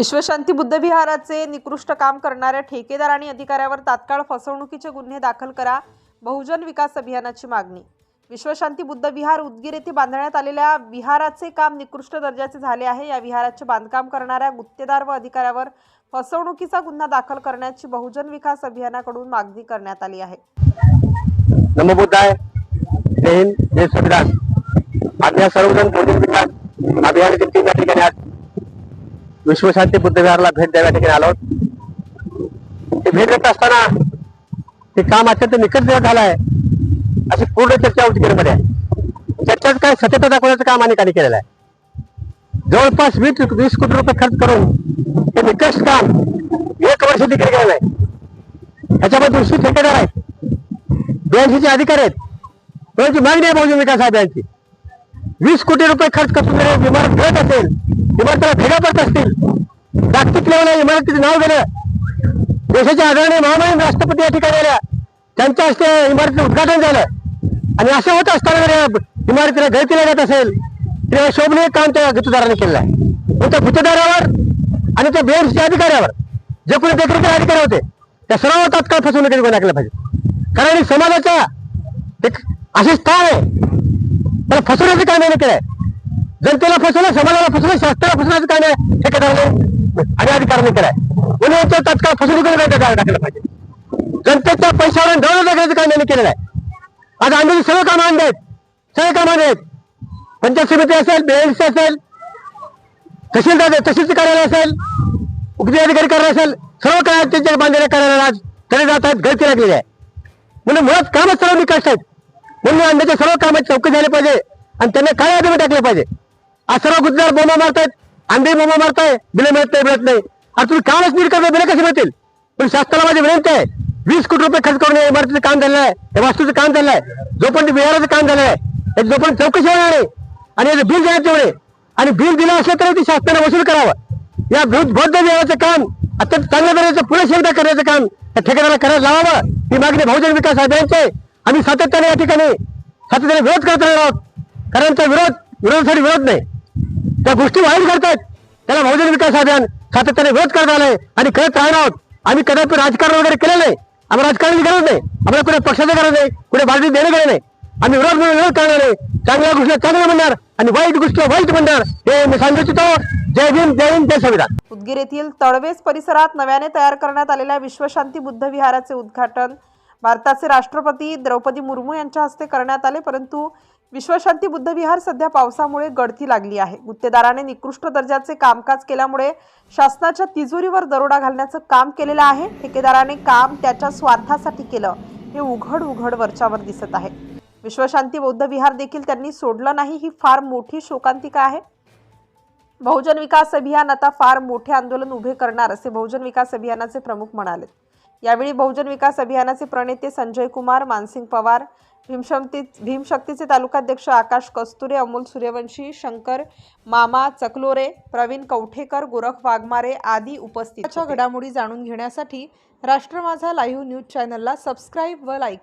विश्वशांती बुद्ध विहाराचे निकृष्ट काम करणाऱ्या ठेकेदार आणि अधिकाऱ्यावर तात्काळ फसवणुकीचे गुन्हे दाखल करा बहुजन विकास अभियानाची मागणी. विश्वशांती बुद्ध विहार उदगीर येथे बांधण्यात आलेल्या विहाराचे काम निकृष्ट दर्जाचे झाले आहे. या विहाराचे बांधकाम करणाऱ्या गुत्तेदार व अधिकाऱ्यावर फसवणुकीचा गुन्हा दाखल करण्याची बहुजन विकास अभियानाकडून मागणी करण्यात आली आहे. नमो जय हिंद. जय संविधान सर्वजण विकास. या ठिकाणी आज विश्वशांती बुद्धविहारला भेट द्याव्या ठिकाणी आलो. ते भेट देत असताना ते काम अत्यंत निकट झालं आहे अशी पूर्ण चर्चा उदगीरमध्ये आहे. चर्चेत काय सत्यता दाखवण्याचं काम अनेकांनी केलेलं आहे. जवळपास वीस वीस कोटी रुपये खर्च करून हे निकष काम एक वर्ष देखील केलेलं आहे ह्याच्यामध्ये दुसरी ठेकेदार आहेत. ब्याऐंशीचे अधिकारी आहेत. त्यांची मागणी आहे बहुजन विकास अभियानची वीस कोटी रुपये खर्च करून जर इमारत घेत असेल इमारतीला भेगा पडत असतील. जागतिक लेवलला इमारतीचं नाव गेलं. देशाच्या आदरणीय महामहिम राष्ट्रपती या ठिकाणी आल्या. त्यांच्या हस्ते इमारतीचं उद्घाटन झालं. आणि असं होत असताना जर इमारतीला गळती लागत असेल तेव्हा शोभनीय काम त्या गुत्तदाराने केलेलं आहे. मग त्या गुत्तदारावर आणि त्या बीएमसीच्या अधिकाऱ्यावर जे कोणी देखरेखीचे अधिकारी होते त्या सर्व तात्काळ फसवणूक गुन्हे टाकले पाहिजे. कारण समाजाचा समाजाच्या एक असे स्थान आहे. त्याला फसवण्याचं काम केलं केलंय. जनतेला फसवलं समाजाला फसवलं शास्त्राला फसवण्याचं काम आहे ठेकेदाराने आणि अधिकाऱ्याने केलंय. म्हणून यांच्या तात्काळ फसवणुकीचे गुन्हे पाहिजे. जनतेच्या पैशावर दौलत लागण्याचं काम यांनी केलेलं आहे. आज आंदोलन सर्व काम आणले आहेत. सगळे काम आणले आहेत. पंचायत समिती असेल बीएमसी असेल तहसीलदार तहसीलचं कार्यालय असेल उपजी अधिकारी कार्यालय असेल सर्व काय त्यांच्या बांधलेल्या कार्यालयाला आज तरी जात आहेत गळती लागलेली आहे. म्हणून मुळात कामच सर्व निकष आहेत. म्हणून अंड्याच्या सर्व कामाची चौकशी झाली पाहिजे आणि त्यांना काय आधी टाकले पाहिजे? आज गुजरात बोंबा मारतायत अंडे बोंबा मारताय बिले मिळत नाही मिळत नाही. आणि तुम्ही कामच नीट करता बिलं कसे मिळतील? पण शासनाला माझी विनंती आहे वीस कोटी रुपये खर्च करून या इमारतीचं काम झालं आहे या वास्तूचं काम झालं आहे जोपर्यंत विहाराचं काम झालं आहे जोपर्यंत चौकशी होणार आहे आणि याचं बिल देण्यात तेवढे आणि बिल दिलं असलं तरी ते शासनाने वसूल करावं. या बौद्ध बौद्ध विहाराचं काम अत्यंत चांगल्या तऱ्हेचं पुरेशी एकदा करण्याचं काम त्या ठेकेदाराला करायला लावावं ही मागणी बहुजन विकास आघाडीचे आहे. आम्ही सातत्याने या ठिकाणी सातत्याने विरोध करत राहणार आहोत. कारण तो विरोध विरोधासाठी विरोध नाही. त्या गोष्टी वाईट करतायत त्याला बहुजन विकास अभियान सातत्याने विरोध करत आलाय आणि करत राहणार आहोत. आम्ही कदापि राजकारण वगैरे केलं नाही. आम्हाला राजकारणाची गरज नाही. आम्हाला कुठे पक्षाचं गरज नाही. कुठे बाजू देणं गरज नाही. आम्ही विरोध म्हणून विरोध करणार नाही चांगल्या गोष्टी चांगलं म्हणणार आणि वाईट गोष्टी वाईट म्हणणार हे मी सांगू इच्छितो. जय भीम जय हिंद जय संविधान. उदगीर येथील तळवेस परिसरात नव्याने तयार करण्यात आलेल्या विश्वशांती बुद्ध विहाराचे उद्घाटन भारताचे राष्ट्रपती द्रौपदी मुर्मू यांच्या हस्ते करण्यात आले. परंतु विश्वशांती बुद्ध विहार सध्या पावसामुळे गळती लागली आहे. गुत्तेदाराने निकृष्ट दर्जाचे कामकाज केल्यामुळे शासनाच्या तिजोरीवर दरोडा घालण्याचं काम केलेलं आहे. ठेकेदाराने काम त्याच्या स्वार्थासाठी केलं. हे उघड उघड वरच्यावर दिसत आहे. विश्वशांती बौद्ध विहार देखील त्यांनी सोडलं नाही. ही फार मोठी शोकांतिका आहे. बहुजन विकास अभियान आता फार मोठे आंदोलन उभे करणार असे बहुजन विकास अभियानाचे प्रमुख म्हणाले यावेळी बहुजन विकास अभियानाचे प्रणेते संजय कुमार मानसिंग पवार भीमशक्ती भीमशक्तीचे तालुकाध्यक्ष आकाश कस्तुरे अमोल सूर्यवंशी शंकर मामा चकलोरे प्रवीण कवठेकर गोरख वाघमारे आदी उपस्थित घडामोडी जाणून घेण्यासाठी राष्ट्र माझा लाईव्ह न्यूज चॅनलला सबस्क्राईब व लाईक